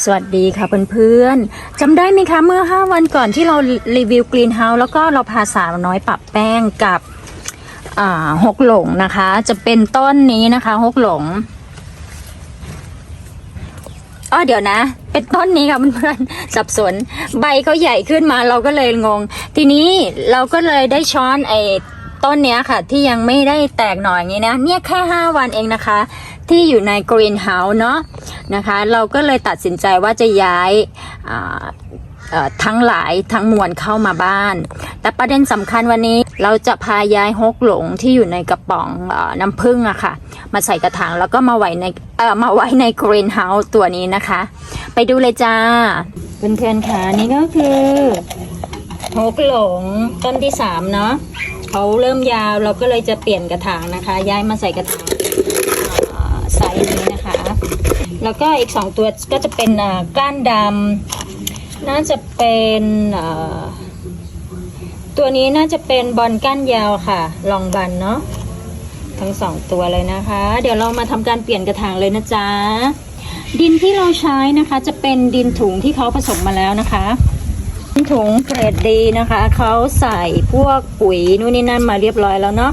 สวัสดีค่ะเพื่อนๆจำได้ไหมคะเมื่อ 5 วันก่อนที่เรารีวิวกรีนเฮาส์แล้วก็เราพาสาวน้อยปรับแป้งกับหกหลงนะคะ จะเป็นต้นนี้นะคะหกหลงอ๋อเดี๋ยวนะ เป็นต้นนี้ค่ะเพื่อนๆสับสน ใบเขาใหญ่ขึ้นมาเราก็เลยงง ทีนี้เราก็เลยได้ช้อนไอ้ ต้นเนี้ยค่ะ ที่ยังไม่ได้แตกหน่อยอย่างนี้นะ เนี่ยแค่ 5 วันเองนะคะ ที่อยู่ในกรีนเฮาส์เนาะนะคะ เราก็เลยตัดสินใจว่าจะย้ายทั้งหลายทั้งมวลเข้ามาบ้าน แต่ประเด็นสำคัญวันนี้เราจะพาย้ายฮกหลงที่อยู่ในกระป๋องอน้ำผึ้งอะค่ะ มาใส่กระถางแล้วก็มาไว้ในมาไว้ในกรีนเฮาส์ตัวนี้นะคะ ไปดูเลยจ้าเพื่อนๆค่ะนี่ก็คือฮกหลงต้นที่สามเนาะ เขาเริ่มยาวเราก็เลยจะเปลี่ยนกระถางนะคะ ย้ายมาใส่กระถางไซส์นี้นะคะ แล้วก็อีกสองตัวก็จะเป็นก้านดำน่าจะเป็นตัวนี้น่าจะเป็นบอลก้านยาวค่ะ ลองบันเนาะทั้งสองตัวเลยนะคะ เดี๋ยวเรามาทำการเปลี่ยนกระถางเลยนะจ๊ะดินที่เราใช้นะคะจะเป็นดินถุงที่เขาผสมมาแล้วนะคะ ถุงเกรดดีนะคะ เขาใส่พวกปุ๋ยนู่นนี่นั่นมาเรียบร้อยแล้วเนาะ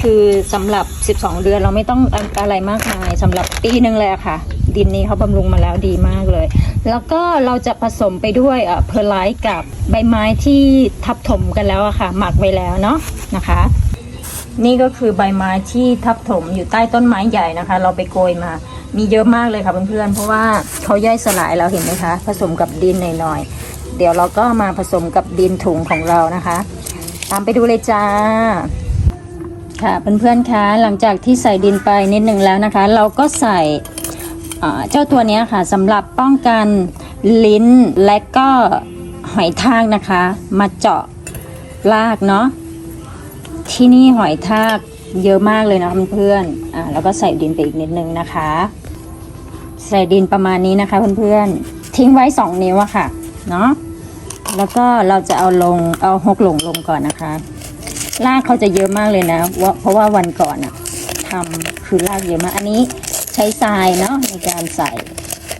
คือสำหรับ 12 เดือนเราไม่ต้องอะไรมากมายสำหรับปีหนึ่งเลยะค่ะ ดินนี้เขาบำรุงมาแล้วดีมากเลย แล้วก็เราจะผสมไปด้วยเอ่อเพอร์ไลท์กับใบไม้ที่ทับถมกันแล้วอะค่ะ หมักไว้แล้วเนาะนะคะ นี่ก็คือใบไม้ที่ทับถมอยู่ใต้ต้นไม้ใหญ่นะคะ เราไปโกยมา มีเยอะมากเลยค่ะเพื่อนๆเพราะว่าเขาย่อยสลายเราเห็นไหมคะ ผสมกับดินหน่อยๆ เดี๋ยวเราก็มาผสมกับดินถุงของเรานะคะ ตามไปดูเลยจ้า ค่ะเพื่อนๆคะหลังจากที่ใส่ดินไปนิดหนึ่งแล้วนะคะ เราก็ใส่เจ้าตัวนี้ค่ะสำหรับป้องกันลิ้นและก็หอยทากนะคะ มาเจาะรากเนาะที่นี่หอยทากเยอะมากเลยนะเพื่อนๆอ่าแล้วก็ใส่ดินไปอีกนิดนึงนะคะ ใส่ดินประมาณนี้นะคะเพื่อนๆทิ้งไว้ 2 นิ้วอะค่ะ เนาะ แล้วก็เราจะเอาลงเอาหกหลงลงก่อนนะคะรากเขาจะเยอะมากเลยนะเพราะว่าวันก่อนอะทำคือรากเยอะมากอันนี้ใช้ทรายเนาะในการใส่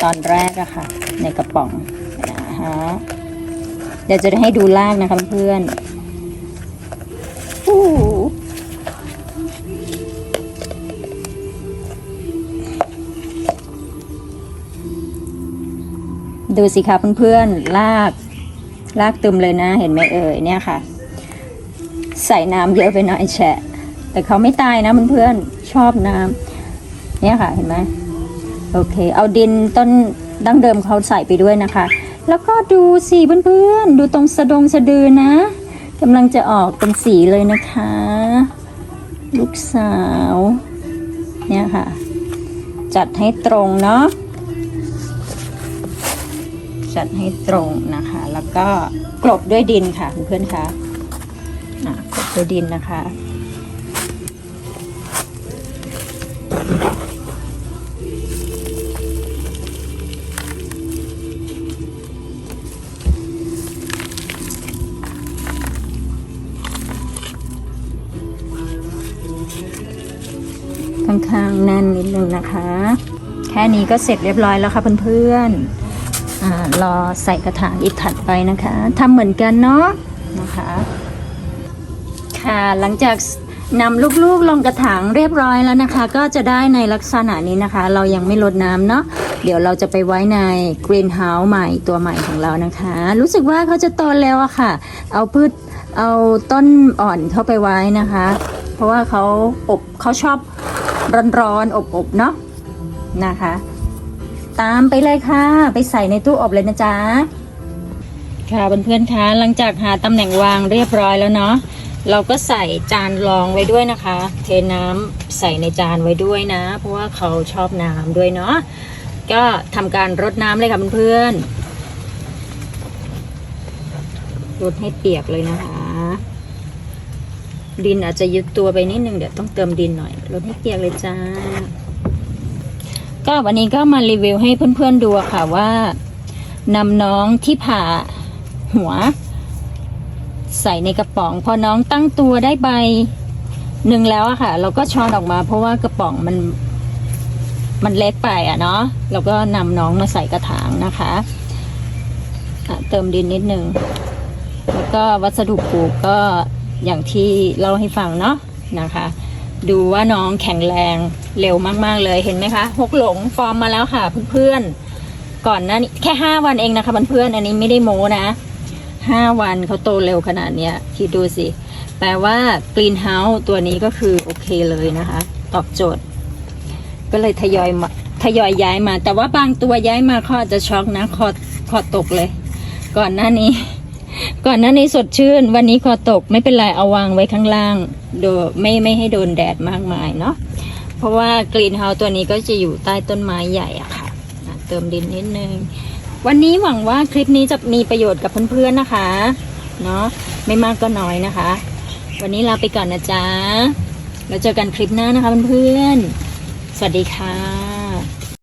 ตอนแรกอะค่ะ ในกระป๋องนะฮะเดี๋ยวจะได้ให้ดูรากนะคะเพื่อนดูสิคะเพื่อนๆราก รากตึมเลยนะ เห็นไหมเอ่ยเนี่ยค่ะ ใส่น้ำเยอะไปหน่อยแฉะ แต่เขาไม่ตายนะเพื่อนๆชอบน้ำเนี่ยค่ะเห็นไหมโอเค เอาดินต้นดั้งเดิมเขาใส่ไปด้วยนะคะ แล้วก็ดูสิเพื่อนๆ ดูตรงสะดงสะดือนะกำลังจะออกเป็นสีเลยนะคะ ลูกสาว เนี่ยค่ะ จัดให้ตรงเนาะ จัดให้ตรงนะคะ แล้วก็กลบด้วยดินค่ะเพื่อนๆคะอะกดตัวดินนะคะข้างๆแน่นนิดนึงนะคะ แค่นี้ก็เสร็จเรียบร้อยแล้วค่ะเพื่อนๆ รอใส่กระถางอีกถัดไปนะคะทำเหมือนกันเนาะนะคะ ค่ะหลังจากนำลูกๆลงกระถางเรียบร้อยแล้วนะคะ ก็จะได้ในลักษณะนี้นะคะ เรายังไม่ลดน้ำเนาะเดี๋ยวเราจะไปไว้ในกรีนเฮาส์ใหม่ตัวใหม่ของเรานะคะ รู้สึกว่าเขาจะโตแล้วอะค่ะ เอาพืชเอาต้นอ่อนเข้าไปไว้นะคะ เพราะว่าเขาอบเขาชอบร้อนๆอบๆเนาะนะคะ ตามไปเลยค่ะ ไปใส่ในตู้อบเลยนะจ๊ะ ค่ะเพื่อนๆคะหลังจากหาตำแหน่งวางเรียบร้อยแล้วเนาะเราก็ใส่จานรองไว้ด้วยนะคะ เทน้ำใส่ในจานไว้ด้วยนะ เพราะว่าเขาชอบน้ำด้วยเนาะก็ทำการรดน้ำเลยค่ะเพื่อนๆรดให้เปียกเลยนะคะ ดินอาจจะยึดตัวไปนิดนึงเดี๋ยวต้องเติมดินหน่อยรดให้เปียกเลยจ้า ก็วันนี้ก็มารีวิวให้เพื่อนๆดูค่ะว่านำน้องที่ผ่าหัว ใส่ในกระป๋อง พอน้องตั้งตัวได้ใบหนึ่งแล้วอะค่ะ เราก็ช้อนออกมา เพราะว่ากระป๋องมันมันเล็กไปอะเนาะเราก็นำน้องมาใส่กระถางนะคะะเติมดินนิดนึงแล้วก็วัสดุปลูกก็อย่างที่เล่าให้ฟังเนาะนะคะ ดูว่าน้องแข็งแรงเร็วมากๆเลยเห็นไหมคะหกหลงฟอร์มมาแล้วค่ะเพื่อนๆก่อนหน้านี้แค่ห้าวันเองนะคะเพื่อนๆอันนี้ไม่ได้โม้นะห้าวันเขาโตเร็วขนาดเนี้ยคิดดูสิ แปลว่ากรีนเฮาส์ตัวนี้ก็คือโอเคเลยนะคะ ตอบโจทย์ ก็เลยทยอยมาทยอยย้ายมา แต่ว่าบางตัวย้ายมาเขาอาจจะช็อกนะคอคอตกเลย ก่อนหน้านี้ ก่อนหน้านี้สดชื่น วันนี้คอตกไม่เป็นไรเอาวางไว้ข้างล่างโดยไม่ไม่ให้โดนแดดมากมายเนาะเพราะว่ากรีนเฮาส์ตัวนี้ก็จะอยู่ใต้ต้นไม้ใหญ่อะค่ะอะ เติมดินนิดนึง วันนี้หวังว่าคลิปนี้จะมีประโยชน์กับเพื่อนๆนะคะเนาะไม่มากก็น้อยนะคะ วันนี้ลาไปก่อนนะจ๊ะแล้วเจอกันคลิปหน้านะคะเพื่อนๆสวัสดีค่ะ